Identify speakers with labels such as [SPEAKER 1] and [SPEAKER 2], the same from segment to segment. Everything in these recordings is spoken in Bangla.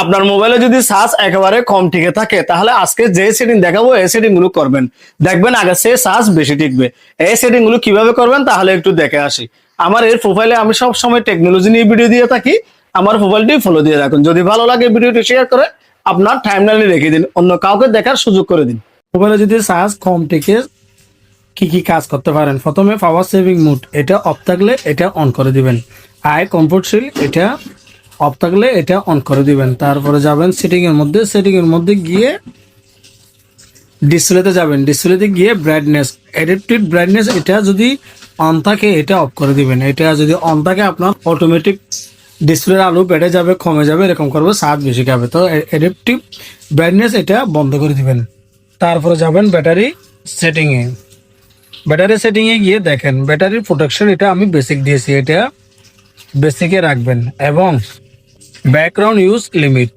[SPEAKER 1] আপনার মোবাইলে যদি সার্চ একেবারে কম টিকে থাকে, তাহলে আজকে যে সেটিং দেখাবো, এই সেটিংগুলো করবেন। দেখবেন আগে সে সার্চ বেশি টিকবে। এই সেটিংগুলো কীভাবে করবেন, তাহলে একটু দেখে আসি। আমার এর প্রোফাইলে আমি সব সময় টেকনোলজি নিয়ে ভিডিও দিয়ে থাকি। আমার প্রোফাইলটি ফলো দিয়ে রাখুন। যদি ভালো লাগে ভিডিওটি শেয়ার করে, আপনার টাইমলাইনে রেখে দিন। অন্য কাউকে দেখার সুযোগ করে দিন। মোবাইলে যদি সার্চ কম টিকে, কি কি কাজ করতে পারেন? প্রথমে পাওয়ার সেভিং মুড এটা অফ থাকলে এটা অন করে দিবেন। আই কমফোর্ট কমফোর্টশীল এটা অফ থাকলে এটা অন করে দিবেন। তারপরে যাবেন সেটিং এর মধ্যে। সেটিং এর মধ্যে গিয়ে ডিসপ্লেতে যাবেন। ডিসপ্লেতে গিয়ে ব্রাইটনেস অ্যাডাপ্টিভ ব্রাইটনেস এটা যদি অন থাকে, এটা অফ করে দিবেন। এটা যদি অন থাকে, আপনার অটোমেটিক ডিসপ্লের আলো বেড়ে যাবে, কমে যাবে, এরকম করবে সাত বেশি খাবে। তো অ্যাডাপ্টিভ ব্রাইটনেস এটা বন্ধ করে দিবেন। তারপরে যাবেন ব্যাটারি সেটিংয়ে ব্যাটারি সেটিংয়ে গিয়ে দেখেন ব্যাটারির প্রোটেকশন এটা আমি বেসিক দিয়েছি। এটা বেসিকে রাখবেন। এবং ব্যাকগ্রাউন্ড ইউজ লিমিট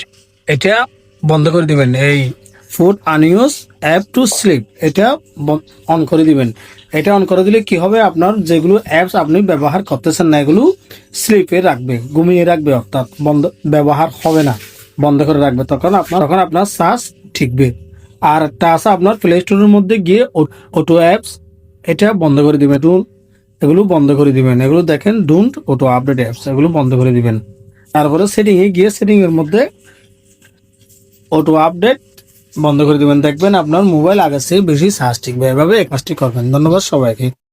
[SPEAKER 1] এটা বন্ধ করে দিবেন। এই put unused app to sleep এটা অন করে দিবেন। এটা অন করে দিলে কি হবে? আপনার যেগুলো অ্যাপস আপনি ব্যবহার করতেছেন না, এগুলো স্লিপে রাখবে, ঘুমিয়ে রাখবে, অর্থাৎ বন্ধ, ব্যবহার হবে না, বন্ধ করে রাখবে। তখন আপনার তখন আপনার শ্বাস ঠিকবে। আর আছে আপনার প্লে স্টোরের মধ্যে গিয়ে অটো অ্যাপস এটা বন্ধ করে দিবেন। এগুলো বন্ধ করে দিবেন। এগুলো দেখেন ডোন্ট অটো আপডেট অ্যাপস এগুলো বন্ধ করে দিবেন। তারপরে সেটিং এ গিয়ে সেটিং এর মধ্যে অটো আপডেট বন্ধ করে দেবেন। দেখবেন আপনার মোবাইল আগের চেয়ে বেশি চার্জ টিকবে। এভাবে এক কাজটি করবেন। ধন্যবাদ সবাইকে।